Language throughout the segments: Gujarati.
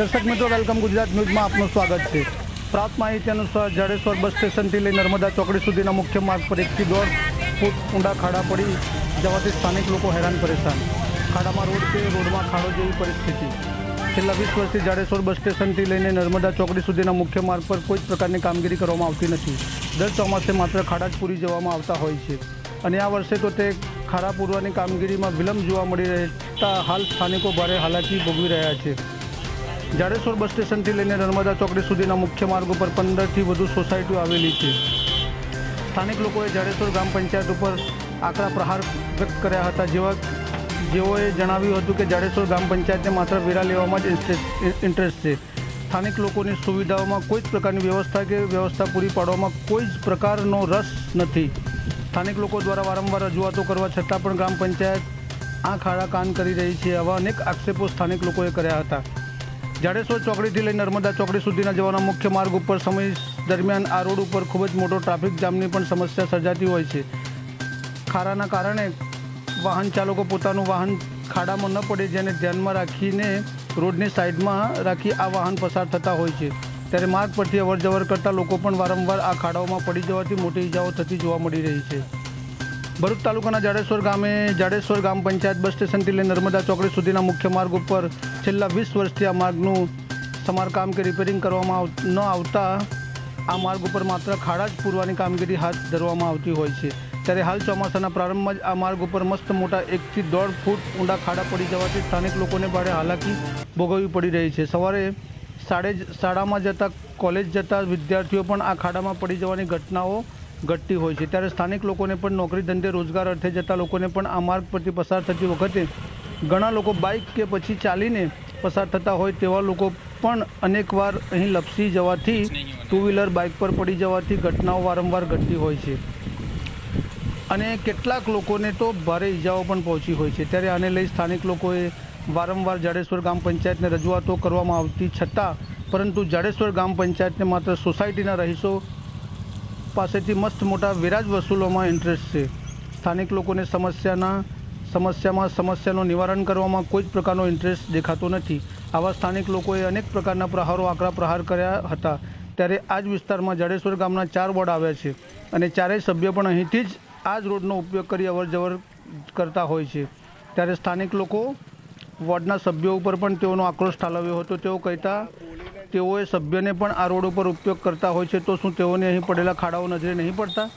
દર્શક મિત્રો, વેલકમ ગુજરાત ન્યૂઝમાં આપનું સ્વાગત છે. પ્રાપ્ત માહિતી અનુસાર જાડેશ્વર બસ સ્ટેશનથી લઈ નર્મદા ચોકડી સુધીના મુખ્ય માર્ગ પર એકથી દોઢ ફૂટ ઊંડા ખાડા પડી જવાથી સ્થાનિક લોકો હેરાન પરેશાન. ખાડામાં રોડ કે રોડમાં ખાડો જેવી પરિસ્થિતિ. છેલ્લા વીસ વર્ષથી જાડેશ્વર બસ સ્ટેશનથી લઈને નર્મદા ચોકડી સુધીના મુખ્ય માર્ગ પર કોઈ જ પ્રકારની કામગીરી કરવામાં આવતી નથી. દર ચોમાસે માત્ર ખાડા જ પૂરી જવામાં આવતા હોય છે. અને આ વર્ષે તો તે ખાડા પૂરવાની કામગીરીમાં વિલંબ જોવા મળી રહેતા હાલ સ્થાનિકો ભારે હાલાકી ભોગવી રહ્યા છે. જાડેશ્વર બસ સ્ટેશનથી લઈને નર્મદા ચોકડી સુધીના મુખ્ય માર્ગ ઉપર પંદરથી વધુ સોસાયટીઓ આવેલી છે. સ્થાનિક લોકોએ જાડેશ્વર ગ્રામ પંચાયત ઉપર આકરા પ્રહાર વ્યક્ત કર્યા હતા. જેવા જેઓએ જણાવ્યું હતું કે જાડેશ્વર ગ્રામ પંચાયતને માત્ર વેરા લેવામાં જ ઇન્ટરેસ્ટ ઇન્ટરેસ્ટ છે. સ્થાનિક લોકોની સુવિધાઓમાં કોઈ જ પ્રકારની વ્યવસ્થા કે વ્યવસ્થા પૂરી પાડવામાં કોઈ જ પ્રકારનો રસ નથી. સ્થાનિક લોકો દ્વારા વારંવાર રજૂઆતો કરવા છતાં પણ ગ્રામ પંચાયત આ ખાડા કાન કરી રહી છે આવા અનેક આક્ષેપો સ્થાનિક લોકોએ કર્યા હતા. જાડેશ્વર ચોકડીથી લઈ નર્મદા ચોકડી સુધીના જવાના મુખ્ય માર્ગ ઉપર સમય દરમિયાન આ રોડ ઉપર ખૂબ જ મોટો ટ્રાફિક જામની પણ સમસ્યા સર્જાતી હોય છે. ખાડાના કારણે વાહન ચાલકો પોતાનું વાહન ખાડામાં ન પડે જેને ધ્યાનમાં રાખીને રોડની સાઈડમાં રાખી આ વાહન પસાર થતા હોય છે. ત્યારે માર્ગ પરથી અવર જવર કરતા લોકો પણ વારંવાર આ ખાડાઓમાં પડી જવાથી મોટી ઇજાઓ થતી જોવા મળી રહી છે. ભરૂચ તાલુકાના જાડેશ્વર ગામે જાડેશ્વર ગ્રામ પંચાયત બસ સ્ટેશનથી લઈ નર્મદા ચોકડી સુધીના મુખ્ય માર્ગ ઉપર છેલ્લા વીસ વર્ષથી આ માર્ગનું સમારકામ કે રિપેરિંગ કરવામાં ન આવતા આ માર્ગ ઉપર માત્ર ખાડા જ પૂરવાની કામગીરી હાથ ધરવામાં આવતી હોય છે. ત્યારે હાલ ચોમાસાના પ્રારંભમાં જ આ માર્ગ ઉપર મસ્ત મોટા એકથી દોઢ ફૂટ ઊંડા ખાડા પડી જવાથી સ્થાનિક લોકોને ભારે હાલાકી ભોગવવી પડી રહી છે. સવારે જ- શાળામાં જતા, કોલેજ જતા વિદ્યાર્થીઓ પણ આ ખાડામાં પડી જવાની ઘટનાઓ ઘટતી હોય છે. ત્યારે સ્થાનિક લોકોને પણ નોકરી ધંધે રોજગાર અર્થે જતા લોકોને પણ આ માર્ગ પરથી પસાર થતી વખતે ઘણા લોકો બાઇક કે પછી ચાલીને પસાર થતા હોય તેવા લોકો પણ અનેકવાર અહીં લપસી જવાથી ટુ વ્હીલર બાઇક પર પડી જવાથી ઘટનાઓ વારંવાર ઘટતી હોય છે. અને કેટલાક લોકોને તો ભારે ઈજાઓ પણ પહોંચી હોય છે. ત્યારે આને લઈ સ્થાનિક લોકોએ વારંવાર જાડેશ્વર ગ્રામ પંચાયતને રજૂઆતો કરવામાં આવતી છતાં પરંતુ જાડેશ્વર ગ્રામ પંચાયતને માત્ર સોસાયટીના રહીશો પાસેથી મસ્ત મોટા વેરાજ વસૂલોમાં ઇન્ટરેસ્ટ છે. સ્થાનિક લોકોને સમસ્યાના, સમસ્યામાં સમસ્યાનું નિવારણ કરવામાં કોઈ જ પ્રકારનો ઇન્ટરેસ્ટ દેખાતો નથી. આવા સ્થાનિક લોકોએ અનેક પ્રકારના પ્રહારો આકરા પ્રહાર કર્યા હતા. ત્યારે આ જ વિસ્તારમાં જાડેશ્વર ગામના ચાર વોર્ડ આવ્યા છે અને ચારેય સભ્યો પણ અહીંથી જ આ જ રોડનો ઉપયોગ કરી અવરજવર કરતા હોય છે. ત્યારે સ્થાનિક લોકો વોર્ડના સભ્યો ઉપર પણ તેઓનો આક્રોશ ઠાલવ્યો હતો. તેઓ કહેતા તેઓએ સભ્યને પણ આ રોડ ઉપર ઉપયોગ કરતા હોય છે, તો શું તેઓને અહીં પડેલા ખાડાઓ નજરે નહીં પડતા?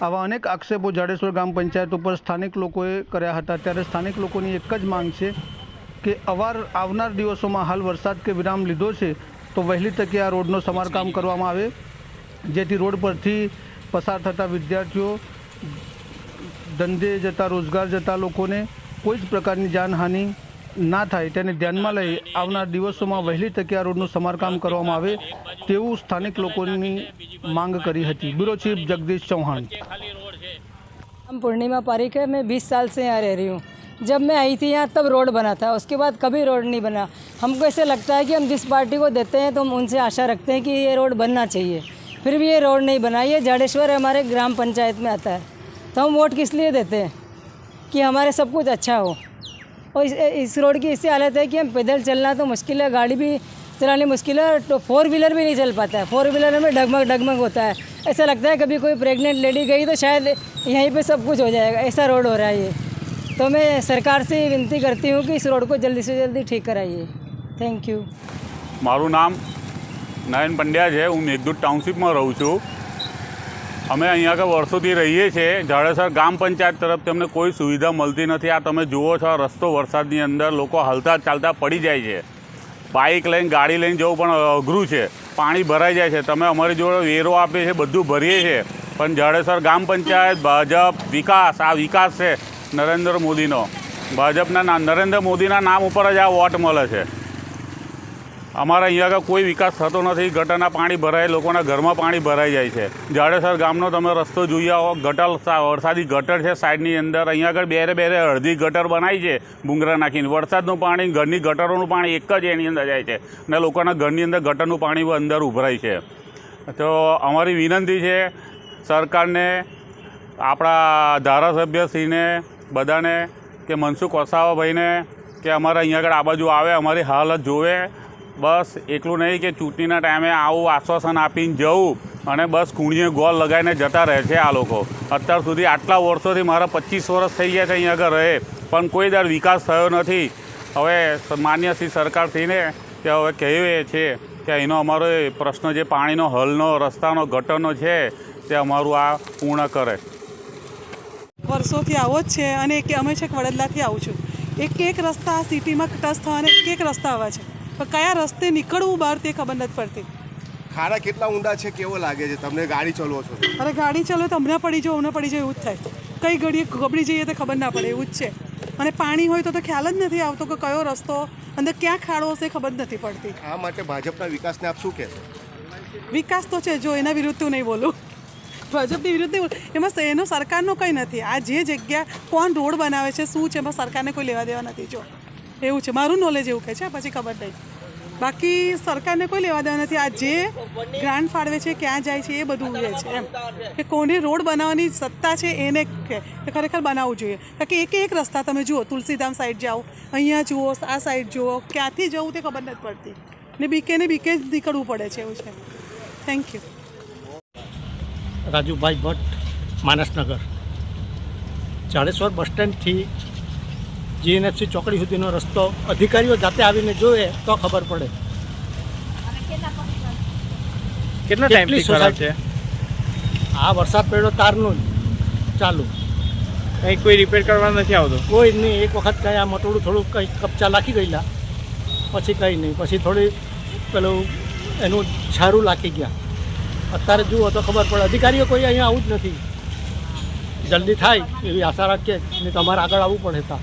આવા અનેક આક્ષેપો જાડેશ્વર ગ્રામ પંચાયત ઉપર સ્થાનિક લોકોએ કર્યા હતા. ત્યારે સ્થાનિક લોકોની એક જ માંગ છે કે અવાર આવનાર દિવસોમાં હાલ વરસાદ કે વિરામ લીધો છે, તો વહેલી તકે આ રોડનો સમારકામ કરવામાં આવે, જેથી રોડ પરથી પસાર થતા વિદ્યાર્થીઓ, ધંધે જતા રોજગાર જતા લોકોને કોઈ જ પ્રકારની જાનહાનિ ના થાય તેને ધ્યાનમાં લઈ આવનાર દિવસોમાં વહેલી તકે આ રોડનું સમારકામ કરવામાં આવે તેવું સ્થાનિક લોકોની માંગ કરી હતી બ્યુરો ચીફ જગદીશ ચૌહાણ हम पूर्णिमा पारिक है मैं 20 साल से यहाँ रह रही हूँ जब मैं आई थी यहाँ तब रोड बना था उसके बाद कभी रोड नहीं बना हमको ऐसे लगता है कि हम जिस पार्टी को देते हैं तो हम उनसे आशा रखते हैं कि ये रोड बनना चाहिए फिर भी ये रोड नहीं बना ये जाडेश्वर हमारे ग्राम पंचायत में आता है तो हम वोट किस लिए देते हैं कि हमारे सब कुछ अच्छा हो और इस, इस रोड की इससे हालत है कि हम पैदल चलना तो मुश्किल है गाड़ी भी चलानी मुश्किल है तो फोर व्हीलर भी नहीं चल पाता है फोर व्हीलर में डगमग डगमग होता है ऐसा लगता है कभी कोई प्रेग्नेंट लेडी गई तो शायद यहीं पे सब कुछ हो जाएगा ऐसा रोड हो रहा है ये तो मैं सरकार से विनती करती हूँ कि इस रोड को जल्दी से जल्दी ठीक कराइए थैंक यू મારું નામ નયન પંડ્યા છે હું મેઘદૂત ટાઉનશીપમાં રહું છું અમે અહીંયા આગળ વર્ષોથી રહીએ છીએ. જાડેસર ગ્રામ પંચાયત તરફથી અમને કોઈ સુવિધા મળતી નથી. આ તમે જુઓ છો રસ્તો વરસાદની અંદર લોકો હાલતા ચાલતા પડી જાય છે. બાઇક લઈને, ગાડી લઈને જવું પણ અઘરું છે. પાણી ભરાઈ જાય છે. તમે અમારી જોડે વેરો આપીએ છીએ, બધું ભરીએ છીએ. પણ જાડેસર ગ્રામ પંચાયત, ભાજપ વિકાસ, આ વિકાસ છે નરેન્દ્ર મોદીનો. ભાજપના નરેન્દ્ર મોદીના નામ ઉપર જ આ વોટ મળે છે. અમારા અહીંયા આગળ કોઈ વિકાસ થતો નથી. ગટરના પાણી ભરાય, લોકોના ઘરમાં પાણી ભરાઈ જાય છે. જાડેસર ગામનો તમે રસ્તો જોઈ આવો ગટર વરસાદી ગટર છે સાઈડની અંદર. અહીંયા આગળ બેરે બેરે અડધી ગટર બનાવી છે ભૂંગરા નાખીને. વરસાદનું પાણી, ઘરની ગટરોનું પાણી એક જ એની અંદર જાય છે. ને લોકોના ઘરની અંદર ગટરનું પાણી અંદર ઉભરાય છે. તો અમારી વિનંતી છે સરકારને, આપણા ધારાસભ્યશ્રીને, બધાને કે મનસુખ વસાવાભાઈને કે અમારા અહીંયા આગળ આ બાજુ આવે, અમારી હાલત જોવે. બસ એટલું નહીં કે ચૂંટણીના ટાઈમે આવું આશ્વાસન આપીને જવું અને બસ કુણીએ ગોળ લગાવીને જતા રહે છે આ લોકો. અત્યાર સુધી આટલા વર્ષોથી મારા પચીસ વર્ષ થઈ ગયા છે અહીં આગળ રહે, પણ કોઈ દર વિકાસ થયો નથી. હવે માન્ય શ્રી સરકારશ્રીને કે હવે કહીએ છે કે એનો અમારો એ પ્રશ્ન જે પાણીનો હલનો, રસ્તાનો, ગટરનો છે, તે અમારું આ પૂર્ણ કરે. વર્ષોથી આવો જ છે અને એક અમે છે વડોદરાથી આવું છું. એક એક રસ્તા સિટીમાં ટચ થવાને, એક એક રસ્તા આવા છે. પણ કયા રસ્તે નીકળવું બહાર તે ખબર નથી પડતી. ખાડા કેટલા ઊંડા છે કેવો લાગે છે? તમને ગાડી ચલાવો છો? અરે ગાડી ચલો તો હમણાં પડી જાઓ હમણાં પડી જાય એવું જ થાય. કઈ ઘડીએ ગબડી જઈએ તો ખબર ના પડે એવું જ છે. અને પાણી હોય તો તો ખ્યાલ જ નથી આવતો કે કયો રસ્તો અંદર ક્યાં ખાડો હશે ખબર નથી પડતી. આ માટે ભાજપના વિકાસને આપ શું કહેશો? વિકાસ તો છે જો એના વિરુદ્ધ નહીં બોલું. ભાજપની વિરુદ્ધ નહીં એમાં એનો સરકારનો કંઈ નથી. આ જે જગ્યા કોણ રોડ બનાવે છે શું છે એમાં સરકારને કોઈ લેવા દેવા નથી જો. એવું છે. મારું નોલેજ એવું કહે છે પછી ખબર નહીં. બાકી સરકારને કોઈ લેવા દેવા નથી. આ જે ગ્રાન્ટ ફાળવે છે, ક્યાં જાય છે, એ બધું રહે છે. એમ. કે કોને રોડ બનાવવાની સત્તા છે, એને કે કે ખરેખર બનાવવું જોઈએ. કારણ કે એક એક રસ્તા તમે જુઓ, તુલસીધામ સાઈડ જાઓ, અહીંયા જુઓ, આ સાઈડ જુઓ, ક્યાંથી જવું તે ખબર નથી પડતી. ને બીકે ને બીકે જ નીકળવું પડે છે એવું છે. Thank you Rajubhai Bhatt, Mansanagar. Jadeshwar bus સ્ટેન્ડથી GNFC ચોકડી સુધીનો રસ્તો અધિકારીઓ જાતે આવીને જોવે તો ખબર પડે. કેટલો કેટલી ખરાબ છે? આ વરસાદ પડ્યો તારનું જ ચાલુ. કંઈ કોઈ રિપેર કરવા નથી આવતો? કોઈ નહીં એક વખત કંઈ આ મટોડું થોડું કંઈ કપચા લાખી ગયેલા. પછી કંઈ નહીં પછી થોડી પેલું એનું છારું લાખી ગયા. અત્યારે જુઓ તો ખબર પડે અધિકારીઓ કોઈ અહીંયા આવું જ નથી. જલ્દી થાય એવી આશા રાખીએ ને તમારે આગળ આવવું પડે તા.